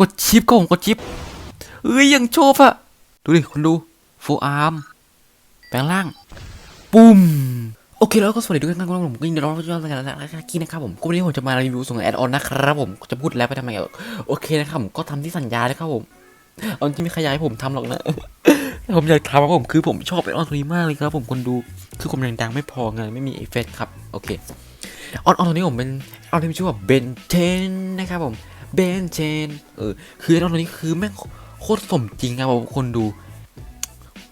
กดชิปก็ผมกดชิปเอ้ยยังโชบอะดูดิคุณดูโฟอาร์มแปลงร่าง ปุ้มโอเคแล้วก็สวัสดีทุกท่านครับผมก็ยินดีต้อนรับเข้าสู่รายการแล้วกี้นะครับผมก็วันนี้ผมจะมารีวิวส่งแอดออนนะครับผมจะพูดแล้วไปทำไมอะโอเคนะครับผมก็ทำที่สัญญาเลยครับผมเอาจริงไม่ขยายผมทำหรอกนะผมอยากทำครับผมคือผมชอบแอดออนตัวนี้มากเลยครับผมคนดูคือผมยังดังไม่พอไงไม่มีเอฟเฟกต์ครับโอเคออนออนตัวนี้ผมเป็นออนที่มีชื่อว่าเบนเทนนะครับผม เบนเทนเออคือแอดออนตัวนี้คือแม่งโคตรสมจริงครับผมคนดู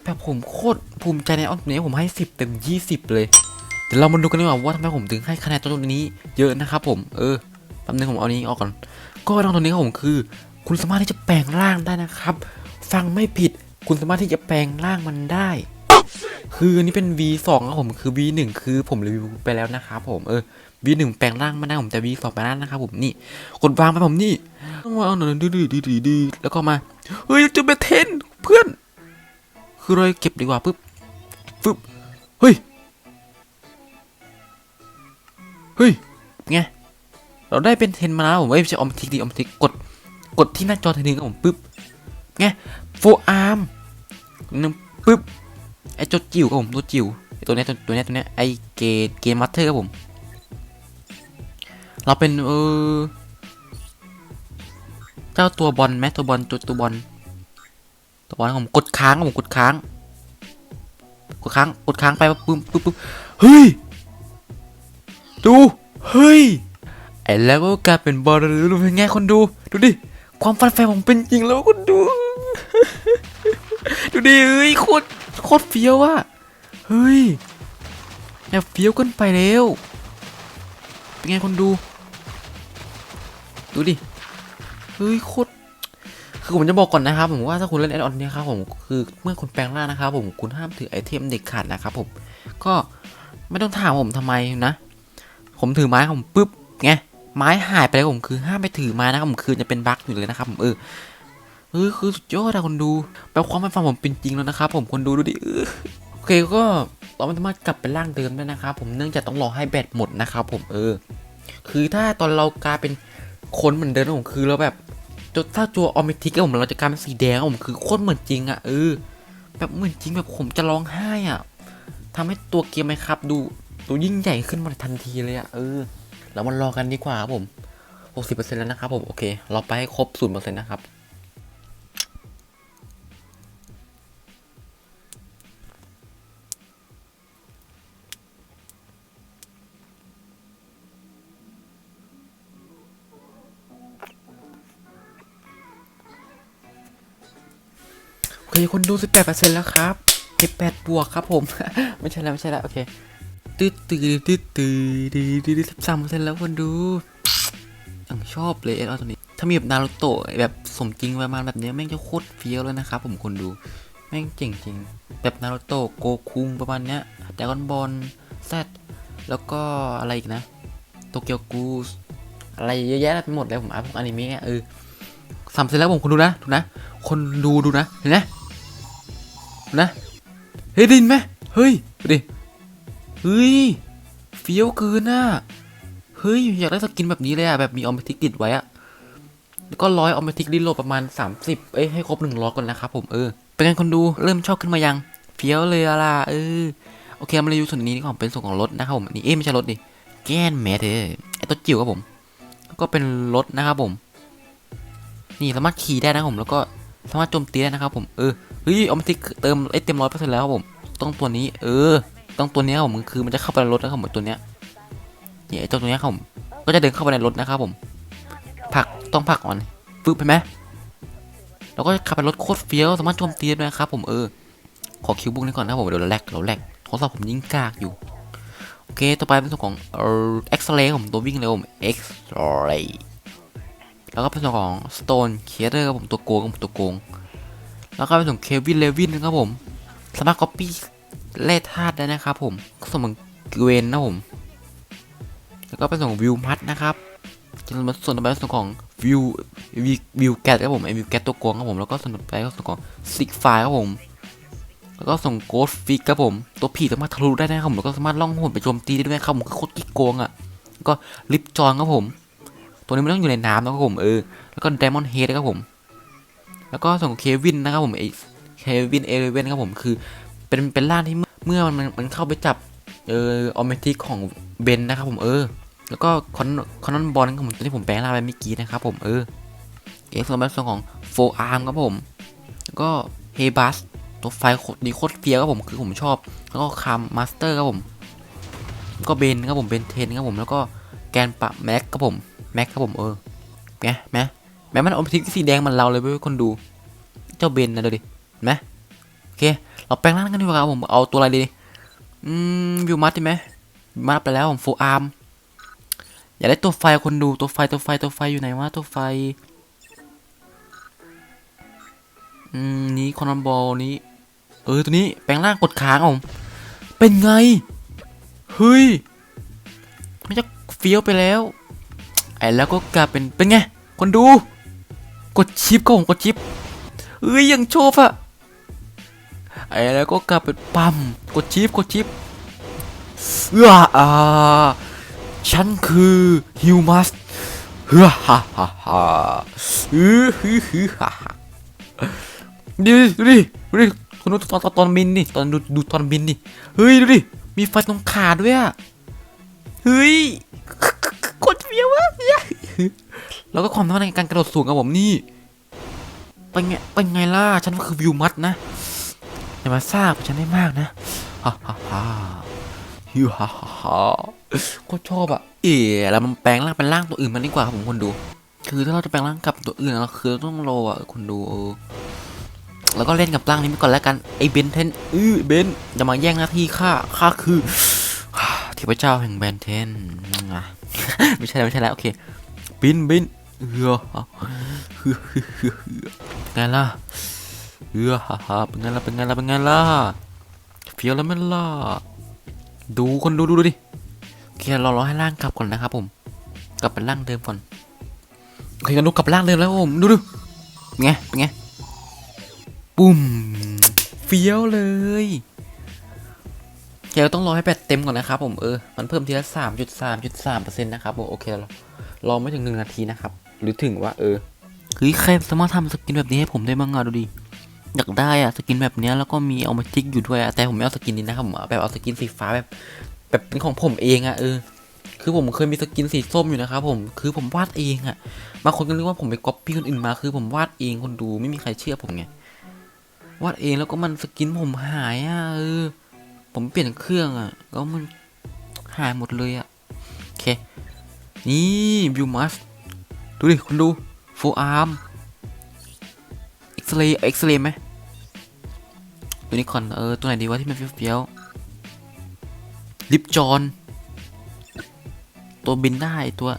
แบบผมโคตรภูมิใจในออนตัวนี้ผมให้สิบเต็มยี่สิบเลยเดี๋ยวเรามาดูกันดีกว่าว่าทำไมผมถึงให้คะแนนตัวนี้เยอะนะครับผมเออแป๊บนึงผมเอานี้ออกก่อน ก็น้องตัวนี้ครับผมคือ คุณสามารถที่จะแปลงร่างได้นะครับ ฟังไม่ผิดคุณสามารถที่จะแปลงร่างมันได้ คืออันนี้เป็น V2 ครับผมคือ V1 คือผมรีวิวไปแล้วนะครับผมเออ V1 แปลงร่างม่ได้ผมแต่ V2 แปลงร่างนะครับผมนี่กดวางไปผมนี่ต้องวางหน่อยดื้อดื้อดื้อดื้อแล้วก็มาเฮ้ยจะเป็นเทนเพื่อน คือเลยเก็บดีกว่าปึ๊บปึ๊บเฮ้ยเฮ้ยไงเราได้เป็นเทนมาแล้วผมเอ้ยไม่ใช่ออมทิกดีออมทิกกดกดที่หน้าจอทนนึงครับผมปึ๊บไงโฟอาร์มนึงปึ๊บ ไอ้จ้าจิ๋วครับผมตัวจิ๋วตัวเนี้ยตัวตัวเนี้ยตัวเนี้ยไอ้เกตเกมมัตเตอร์ครับผม เราเป็นเออเจ้าตัวบอลไหมตัวบอลตัวตัวบอลตัวบอลผมกดค้างผมกดค้าง กดค้างกดค้างไปปั๊บปึ๊บปึ๊บเฮ้ยดูเฮ้ยไอ้แล้วก็กลายเป็นบอลลูนเป็นไงคนดู ดูดิความฝันใฝ่ผมเป็นจริงแล้วคนดู ดูดิเฮ้ยโคตร โคตรเฟี้ยวอะเฮ้ยแอบเฟี้ยวเกินไปแล้ว เป็นไงคนดู ดูดิ เฮ้ยโคตร คือผมจะบอกก่อนนะครับ ผมว่าถ้าคุณเล่นแอดออนเนี่ยครับผม คือเมื่อคุณแปลงร่างนะครับผม คุณห้ามถือไอเทมเด็กขาดนะครับผม ก็ไม่ต้องถามผมทำไมนะ ผมถือไม้ผมปุ๊บไง ไม้หายไปแล้วผมคือห้ามไปถือไม้นะครับผมคือจะเป็นบั๊กอยู่เลยนะครับผมเออ เออคือสุดยอดอะคนดูแปลความเป็นฟังผมเป็นจริงแล้วนะครับผมคนดูดูดิเออโอเคก็เราไม่สามารถกลับไปร่างเดิมได้นะครับผมเนื่องจากต้องรอให้แบตหมดนะครับผมเออ คือถ้าตอนเรากลายเป็นคนเหมือนเดิมผมคือเราแบบจนถ้าตัวออมทิกผมเราจะกลายเป็นสีแดงผมคือโคตรเหมือนจริงอะเออแบบเหมือนจริงแบบผมจะร้องไห้อะทำให้ตัวเกมไหมครับ ดูดูยิ่งใหญ่ขึ้นมาทันทีเลยอะเออเรามารอกันดีกว่าครับผม 60%แล้วนะครับผมโอเค เราไปให้ครบ 0%นะครับ โอเคนดู 18%แล้วครับ18บวกครับผม ไม่ใช่แล้วไม่ใช่แล้วโอเคตืดตืดตืดตืดตืดตืดสิบสามเปอร์เซ็นต์แล้วคนดูอย่างชอบเลยเอสตัวนี้ ถ้ามีแบบนารูโตะแบบสมจริงประมาณแบบเนี้ยแม่งจะโคตรเฟี้ยวเลยนะครับผมคนดู แม่งเจ๋งจริง แบบนารูโตะโกคุงประมาณเนี้ยดากอนบอลแซดแล้วก็อะไรอีกนะโตเกียวกูสอะไรเยอะแยะไปหมดเลยผมอ่านพวกอนิเมะเออสามเซนแล้วผมคนดูนะดูนะ คนดูดูนะเห็นไหม นะ เฮ้ยดินไหมเฮ้ยดิเฮ้ยเฟี้ยวเกินอะเฮ้ยอยากได้สกินแบบนี้เลยอะแบบมีออมติกติดไว้อะแล้วก็ร้อยออมติกดิโลประมาณ 30 เอ้ยให้ครบหนึ่งร้อยก่อนนะครับผมเออเป็นไงคนดูเริ่มชอบขึ้นมายังเฟี้ยวเลยอะล่ะเออโอเคมารีวิวส่วนนี้นี่ของเป็นส่วนของรถนะครับผมนี่เอ้ไม่ใช่รถดิแกนแมทเธอไอตัวจิ๋วครับผมก็เป็นรถนะครับผม นี่สามารถขี่ได้นะผมแล้วก็สามารถโจมตีได้นะครับผมเออ เฮ้ยออมติกเติมไอเต็มร้อยเปอร์เซ็นต์แล้วครับผม ต้องตัวนี้ เออ ต้องตัวนี้ครับผมคือมันจะเข้าไปในรถนะครับผมตัวเนี้ยเนี่ยไอ้เจ้าตัวเนี้ยครับผมก็จะเดินเข้าไปในรถนะครับผมผักต้องผักอ่อนฟึบเห็นไหมแล้วก็ขับไปรถโคตรเฟี้ยวสามารถโจมตีได้ด้วยนะครับผมเออขอคิวบุ้งนี้ก่อนนะครับผมเดี๋ยวเราแลกเราแลกโทรศัพท์ผมยิ่งกากอยู่โอเคต่อไปเป็นส่วนของเอ่อเอ็กซ์เรย์ผมตัววิ่งเร็วผมเอ็กซ์เรย์แล้วก็เป็นส่วนของสโตนเคียร์ครับผมตัวโกงผมตัวโกง แล้วก็เป็นส่วนเควินเลวินนะครับผมสามารถก๊อปปี้แร่ธาตุได้นะครับผมก็สมเหมือนเวนนะผมแล้วก็เป็นส่วนของวิวพัดนะครับจะมาส่วนต่อไปส่วนของวิววิววิวแกตครับผมไอวิวแกตตัวโกงครับผมแล้วก็ส่วนต่อไปก็ส่วนของซิกไฟครับผมแล้วก็ส่งโกดฟิกครับผม ตัวผีสามารถทะลุได้นะครับผมแล้วก็สามารถล่องหนไปโจมตีได้ด้วยครับผมคือโคตรกิ๊กโกงอะก็ลิฟจอนครับผม ตัวนี้มันต้องอยู่ในน้ำนะครับผมเออแล้วก็ไดมอนด์เฮดครับผม แล้วก็ส่วนของเควินนะครับผมไอเควินเอเลเวนครับผมคือเป็นเป็นร่างที่เมื่อเมื่อมันมันเข้าไปจับเออออเมติกของเบนนะครับผมเออ แล้วก็คอนคอนนบอลครับผมตัวที่ผมแปลงร่างไปเมื่อกี้นะครับผมเออเอฟส่วนเป็นส่วนของโฟอาร์มครับผมแล้วก็เฮบัสตัวไฟดีโคตรเฟียครับผมคือผมชอบ แล้วก็คามมาสเตอร์ครับผมก็เบนครับผมเบนเทนครับผมแล้วก็แกนปะแม็กครับผมแม็กครับผมเออไงแม็ก แม้มันออมทิกสีแดงมันเราเลยเว้ยคนดู เจ้าเบนนะดูดิเห็นไหมโอเค เราแปลงร่างกันดีกว่าครับผมเอาตัวอะไรดีอืมวิวมัดใช่ไหมมัดไปแล้วผมโฟอาร์มอยากได้ตัวไฟคนดูตัวไฟตัวไฟตัวไฟอยู่ไหนวะตัวไฟอืมนี้คอนบอลนี้เออตัวนี้แปลงร่างกดค้างผมเป็นไงเฮ้ยไม่จะเฟี้ยวไปแล้วไอ้แล้วก็กลายเป็นเป็นไงคนดู กดชิปก็ผมกดชิปเอ้ยยังโชอบอะไอ้แล้วก็กลับเป็นปั๊มกดชิปกดชิปเอื้ออ่าฉันคือฮิวมัสเฮ้อฮ่าฮ่าฮ่าเออฮือฮือฮ่าฮ่าดูดิดูดิดูดิคนดูตอนตอนตอนบินนี่ตอนดูดูตอนบินนี่เฮ้ยดูดิมีไฟตรงขาด้วยอะเฮ้ยกดเฟี้ยวอะ แล้วก็ความท้าทายในการกระโดดสูงครับผมนี่เป็นไงเป็นไงล่ะฉันก็คือวิวมัดนะอย่ามาซากับฉันได้มากนะฮ่าฮ่าฮ่าฮิวฮ่าฮ่าก็ชอบอะเอ๋แล้วมันแปลงร่างเป็นร่างตัวอื่นมันดีกว่าครับผมคนดู คือถ้าเราจะแปลงร่างกับตัวอื่นเราคือต้องรออะคนดูเออแล้วก็เล่นกับร่างนี้ไปก่อนแล้วกันไอ้เบนเทนอื้อเบนอย่ามาแย่งหน้าที่ข้าข้าคือเทพเจ้าแห่งแบนเทนไม่ใช่แล้วไม่ใช่แล้วโอเคบินบิน เออฮือเฮือเฮือเฮือไงล่ะเออฮ่าฮ่าเป็นไงล่ะเป็นไงล่ะเป็นไงล่ะเฟี้ยวแล้วไหมันล่ะดูคนดูดูดูดิโอเคเรารอให้ร่างกลับก่อนนะครับ ผม กลับเป็นร่างเดิมก่อนโอเคกันดูกลับร่างเดิมแล้วผมดูดูเป็นไงเป็นไงปุ้มเฟี้ยวเลยเดี๋ยวต้องรอให้แบตเต็มก่อนนะครับผมเออ มันเพิ่มทีละสามจุดสามจุดสามเปอร์เซ็นต์นะครับผมโอเคแล้วรอไม่ถึงหนึ่งนาทีนะครับ หรือถึงว่าเออเฮ้ยใครสามารถทำสกินแบบนี้ให้ผมได้บ้างอะดูดิอยากได้อะสกินแบบเนี้ยแล้วก็มีเอามาจิกอยู่ด้วยอะแต่ผมไม่เอาสกินนี้นะครับผมแบบเอาสกินสีฟ้าแบบแบบเป็นของผมเองอะเออคือผมเคยมีสกินสีส้มอยู่นะครับผมคือผมวาดเองอะบางคนก็นึกว่าผมไปก๊อปปี้คนอื่นมาคือผมวาดเองคนดูไม่มีใครเชื่อผมไงวาดเองแล้วก็มันสกินผมหายอะเออผมเปลี่ยนเครื่องอะแล้วมันหายหมดเลยอะโอเคนี่วิวมัส ดูดิ คุณดูโฟอาร์มเอ็กซเรย์เอ็กซเรย์ไหมตัวนี้ก่อนเออ ตัวไหนดีวะที่มันเฟี้ยวๆลิปจอน ตัวบินได้ตัว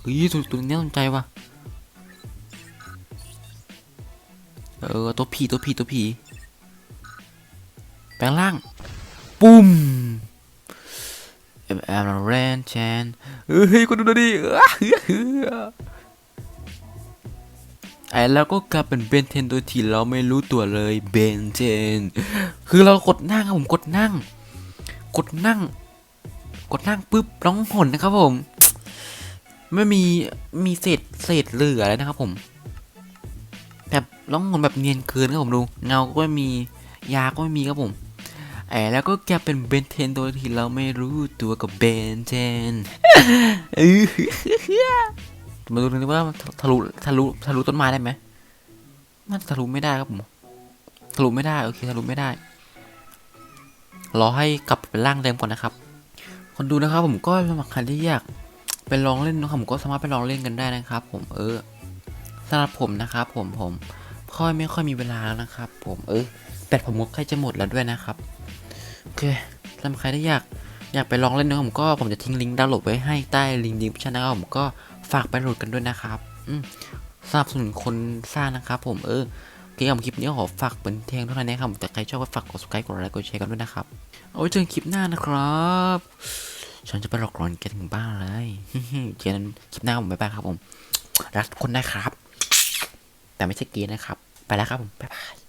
เฮ้ยตัวตัวนี้สนใจว่ะเออ ตัวผีตัวผีตัวผีแปลงร่าง ปุ้ม I'm a r a n chan เฮ้ยคุณดูดิไอ้แล้วก็กลายเป็นเบนเทนตัวที่เราไม่รู้ตัวเลยเบนเทนคือเรากดนั่งครับผมกดนั่ง กดนั่ง กดนั่งปุ๊บร้องหนนะครับผม ไม่มีมีเศษเศษเหลือเลยนะครับผม แบบร้องหนแบบเนียนเกินครับผมดู เงาก็ไม่มียาก็ไม่มีครับผม ไอ้แล้วก็แกเป็นเบนเทนตัวที่เราไม่รู้ตัวกับเบนเทนมาดูกันว่ามันทะลุทะลุทะลุต้นไม้ได้ไหมมันทะลุไม่ได้ครับผมทะลุไม่ได้โอเคทะลุไม่ได้รอให้กลับเป็นร่างเดิมก่อนนะครับ คนดูนะครับ ผมก็สมัครใครที่อยากไปลองเล่นนะครับผมก็สามารถไปลองเล่นกันได้นะครับ ผมเออสำหรับผมนะครับ ผมผมค่อยไม่ค่อยมีเวลาแล้วนะครับ ผมเออแบตผมก็ใกล้จะหมดแล้วด้วยนะครับ เคสำหรับใครที่อยากอยากไปลองเล่นนะผมก็ผมจะทิ้งลิงก์ดาวน์โหลดไว้ให้ใต้ลิงก์ดีพิชนะครับผมก็ฝากไปโหลดกันด้วยนะครับอืมสนับสนุนคนสร้างนะครับผมเออโอเคครับคลิปนี้ขอฝากเป็นเทงเท่านั้นนะครับแต่ใครชอบก็ฝากกด subscribe กดไลค์กดแชร์กันด้วยนะครับเอาไว้เจอกันคลิปหน้านะครับ ฉันจะไปหลอกหลอนแกถึงบ้านเลยเจอกันคลิปหน้าผมบ๊ายบายครับผมรักคนนะครับ แต่ไม่ใช่เกย์นะครับ ไปแล้วครับผมบ๊ายบาย